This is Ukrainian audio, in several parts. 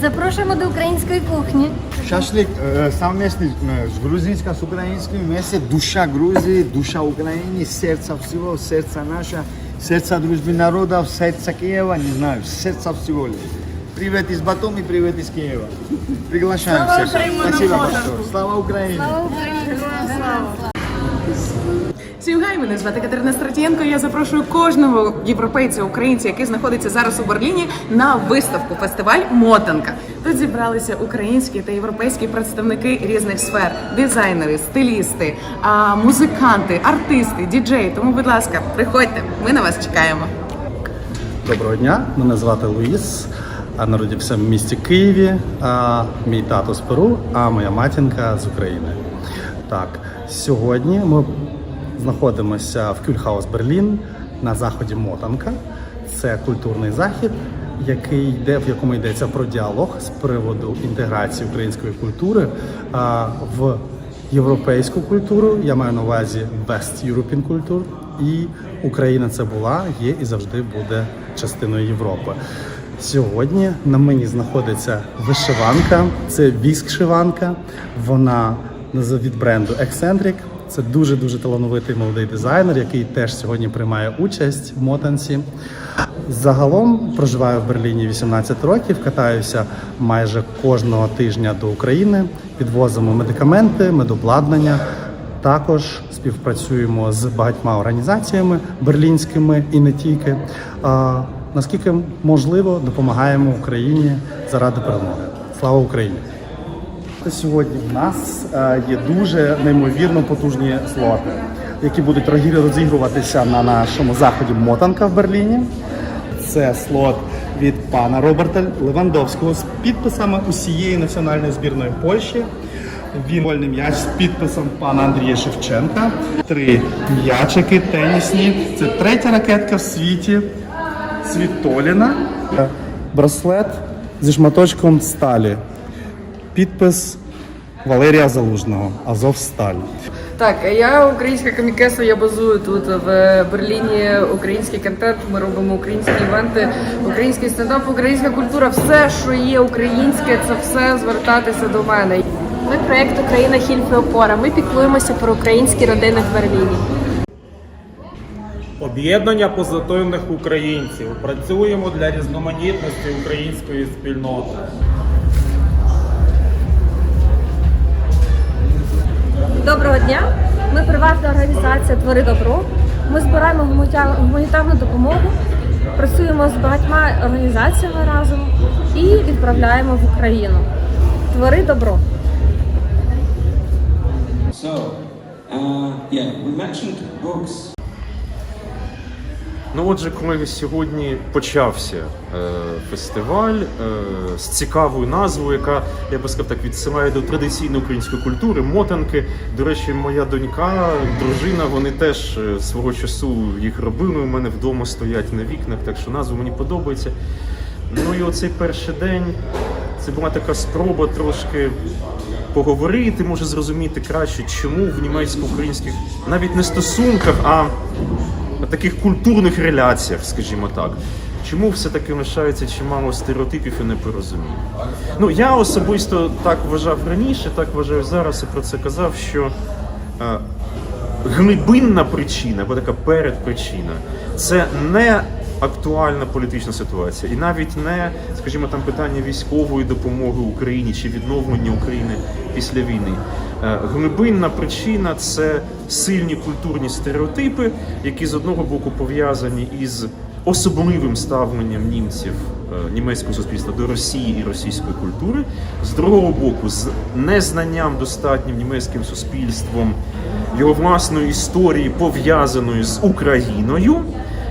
Запрошуємо до української кухні. Шашлик э, совместный э, с грузинским, с украинским вместе. Душа Грузии, душа Украины, сердце всего, сердце наше, сердце дружбы народов, сердце Киева, не знаю, сердце всего. Привет из Батуми, привет из Киева. Приглашаем Слава всех. Украине! Спасибо большое. Слава Украине! Слава Україні! Слава! Всім мене звати Катерина Стратієнко. Я запрошую кожного європейця, українця, який знаходиться зараз у Берліні, на виставку фестиваль Мотанка. Тут зібралися українські та європейські представники різних сфер: дизайнери, стилісти, музиканти, артисти, діджеї. Тому, будь ласка, приходьте, ми на вас чекаємо. Доброго дня, мене звати Луїс. а Народився в місті Києві. А мій тато з Перу, а моя матінка з України. Так, сьогодні ми знаходимося в Кюльхаус Берлін на заході Мотанка. Це культурний захід, який йде, в якому йдеться про діалог з приводу інтеграції української культури а, в європейську культуру. Я маю на увазі West European культур. І Україна це була, є і завжди буде частиною Європи. Сьогодні на мені знаходиться вишиванка, це віск-шиванка. Вона від бренду Eccentric. Це дуже дуже талановитий молодий дизайнер, який теж сьогодні приймає участь в мотанці. Загалом проживаю в Берліні 18 років, катаюся майже кожного тижня до України, підвозимо медикаменти, медобладнання. Також співпрацюємо з багатьма організаціями берлінськими і не тільки. Наскільки можливо, допомагаємо Україні заради перемоги. Слава Україні! Сьогодні в нас е, є дуже неймовірно потужні слоти, які будуть розігруватися на нашому заході Мотанка в Берліні. Це слот від пана Роберта Левандовського з підписами усієї національної збірної Польщі. Він вольний м'яч з підписом пана Андрія Шевченка. Три м'ячики тенісні. Це третя ракетка в світі Світоліна. Браслет зі шматочком сталі. Підпис Валерія Залужного. Азов Сталь. Так, я українська комікеса, я базую тут в Берліні. Український контент. Ми робимо українські івенти, український стендап, українська культура. Все, що є українське, це все звертатися до мене. Ми проєкт Україна Хільфи Опора. Ми піклуємося про українські родини в Берліні. Об'єднання позитивних українців. Працюємо для різноманітності української спільноти. Доброго дня! Ми приватна організація Твори добро. Ми збираємо гуманітарну допомогу, працюємо з багатьма організаціями разом і відправляємо в Україну. Твори добро. So, uh, yeah, we mentioned books. Ну, отже, коли сьогодні почався е, фестиваль е, з цікавою назвою, яка я би сказав так відсилає до традиційної української культури, мотанки. До речі, моя донька, дружина, вони теж е, свого часу їх робили. У мене вдома стоять на вікнах, так що назва мені подобається. Ну і оцей перший день це була така спроба трошки поговорити, може зрозуміти краще, чому в німецько-українських навіть не стосунках, а таких культурних реляціях, скажімо так. Чому все-таки лишається чимало стереотипів і непорозумінь? Ну я особисто так вважав раніше, так вважаю зараз і про це казав, що е, глибинна причина, або така передпричина, це не актуальна політична ситуація, і навіть не, скажімо, там питання військової допомоги Україні чи відновлення України після війни. Е, Глибинна причина це сильні культурні стереотипи, які з одного боку пов'язані із особливим ставленням німців е, німецького суспільства до Росії і російської культури, з другого боку, з незнанням достатнім німецьким суспільством його власної історії, пов'язаної з Україною,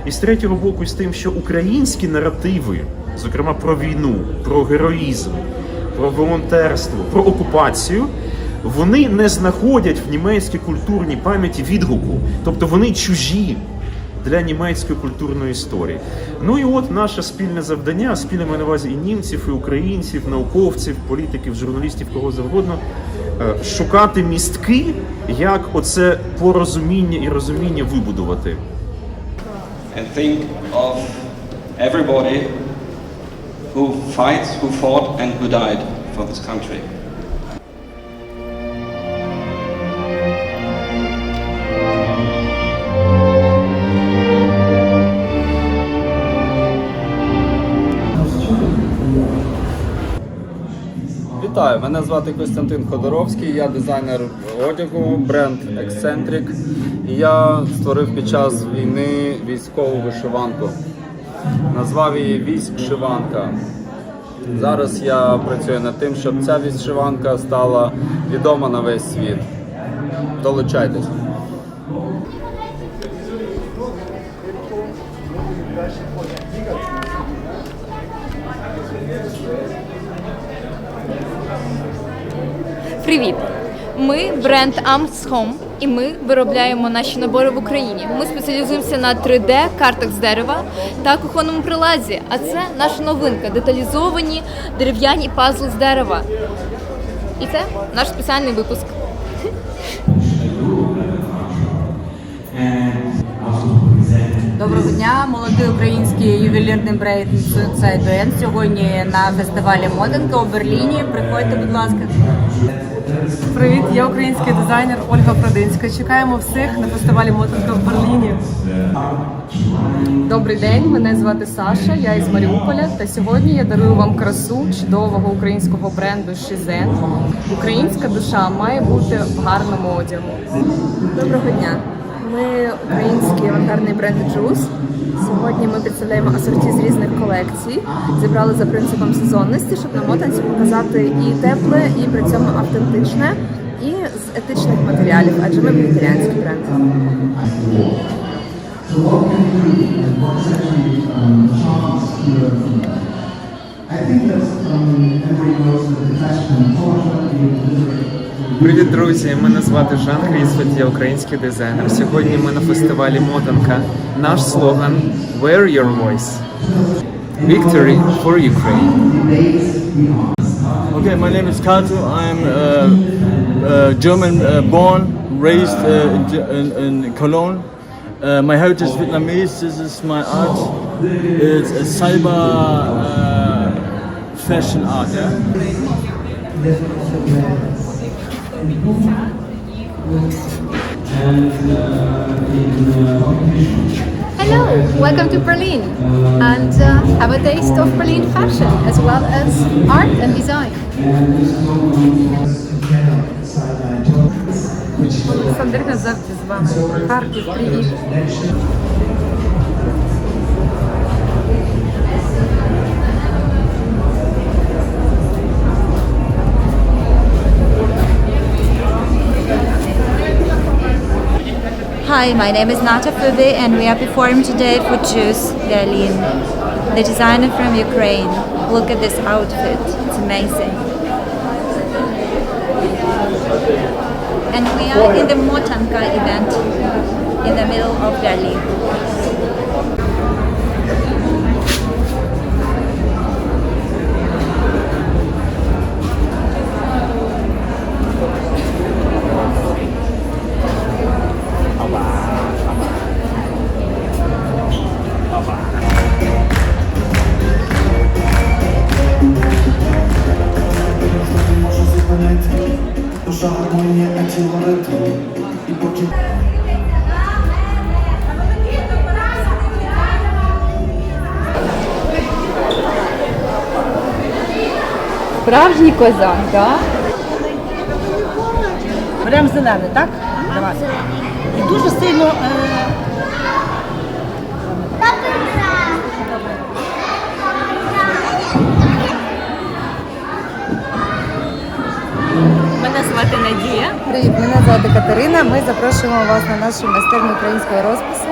і з третього боку, з тим, що українські наративи, зокрема про війну, про героїзм, про волонтерство, про окупацію. Вони не знаходять в німецькій культурній пам'яті відгуку, тобто вони чужі для німецької культурної історії. Ну і от наше спільне завдання, спільне маю на увазі і німців, і українців, науковців, політиків, журналістів, кого завгодно, е, шукати містки, як оце порозуміння і розуміння вибудувати. And think of everybody who fight, who fought, and who died for this country. Вітаю, мене звати Костянтин Ходоровський, я дизайнер одягу, бренд Eccentric. І я створив під час війни військову вишиванку. Назвав її військ шиванка. Зараз я працюю над тим, щоб ця вишиванка стала відома на весь світ. Долучайтесь. Привіт! Ми бренд Amts Home і ми виробляємо наші набори в Україні. Ми спеціалізуємося на 3D картах з дерева та кухонному приладі. А це наша новинка деталізовані дерев'яні пазли з дерева. І це наш спеціальний випуск. Доброго дня, молодий український ювелірний бренд Сайдуен сьогодні на фестивалі Моденка у Берліні. Приходьте, будь ласка. Привіт, я український дизайнер Ольга Продинська. Чекаємо всіх на фестивалі Мотинка в Берліні. Добрий день, мене звати Саша, я із Маріуполя. Та сьогодні я дарую вам красу чудового українського бренду Шизен. Українська душа має бути в гарному одягу. Доброго дня. Ми український авангардний бренд Juice. Сьогодні ми представляємо асорті з різних колекцій. Зібрали за принципом сезонності, щоб на мотанці показати і тепле, і при цьому автентичне, і з етичних матеріалів, адже ми вегетаріанський бренд. Привіт, друзі! Мене звати Жан Грісфельд, я український дизайнер. Сьогодні ми на фестивалі Мотанка. Наш слоган Wear your voice. Victory for Ukraine. Okay, my name is Kato. I'm uh, uh, German uh, born, raised uh, in, Ge- in, in Cologne. Uh, my heritage is Vietnamese. This is my art. It's a cyber uh, fashion art. Yeah. Hello, welcome to Berlin and uh, have a taste of Berlin fashion as well as art and design. Олександрина завжди з вами. Харків, привіт. Hi, my name is Nata Fube and we are performing today for Juice Berlin. The designer from Ukraine. Look at this outfit, it's amazing. And we are in the Motanka event in the middle of Berlin. Справжній козак, так? Беремо зелений, так? Давай. І дуже сильно. Е... Мене звати Надія. Привіт, мене звати Катерина. Ми запрошуємо вас на нашу майстерню українського розпису.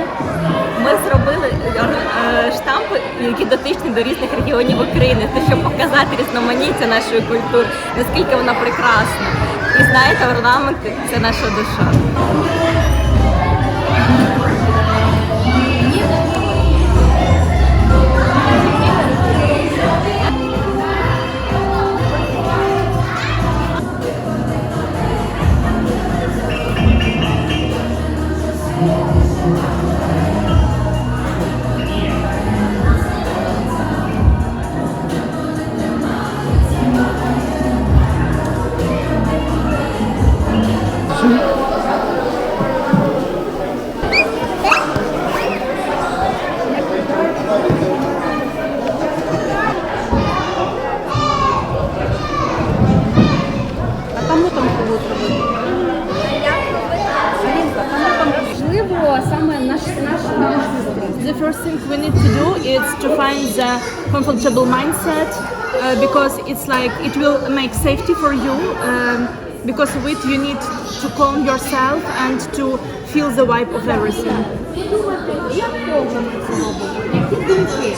Ми зробили е, штампи, які дотичні до різних регіонів України, це щоб показати різноманіття нашої культури, наскільки вона прекрасна. І знаєте, орнаменти це наша душа. we need to do is to find the comfortable mindset uh, because it's like it will make safety for you um, because of it you need to calm yourself and to feel the vibe of everything. Як довго ми це робимо? Які думки?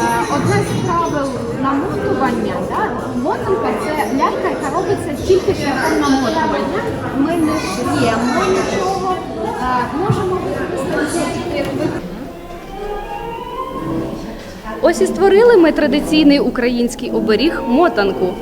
Е, Одне з правил намотування, да? мотанка це лялька, яка робиться тільки шляхом намотування. Ми не шиємо Ось і створили ми традиційний український оберіг мотанку.